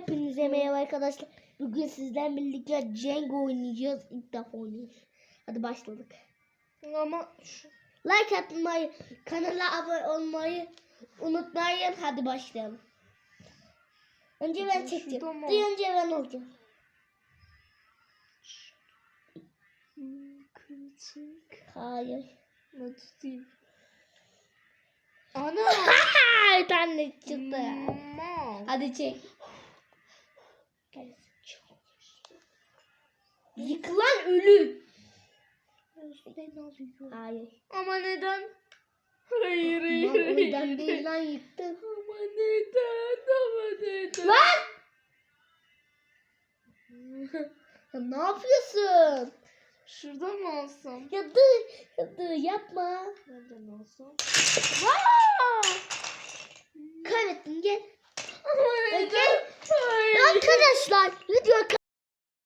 Hepinize merhaba arkadaşlar. Bugün sizden birlikte Cenk oynayacağız. İlk defa oynuyoruz. Hadi başladık. Ama şu- Like atmayı, kanala abone olmayı unutmayın. Hadi başlayalım. Önce ben çekeceğim. Dur önce ben olacağım. Hayır. Ne tutayım? Ana. Bir tane çıktı. Hadi çek. Yıkılan ölü. Hayır. Ama neden? Hayır hayır. Lan hayır. oydan değil lan yıktın. Ama neden? Ama neden? Lan! Ya ne yapıyorsun? Şurada mı olsam? Ya dur, ya dur yapma. Nereden olsam? Aa! Kaybettin gel. Ama Ya neden? gel. Hayır. Ya Arkadaşlar. Video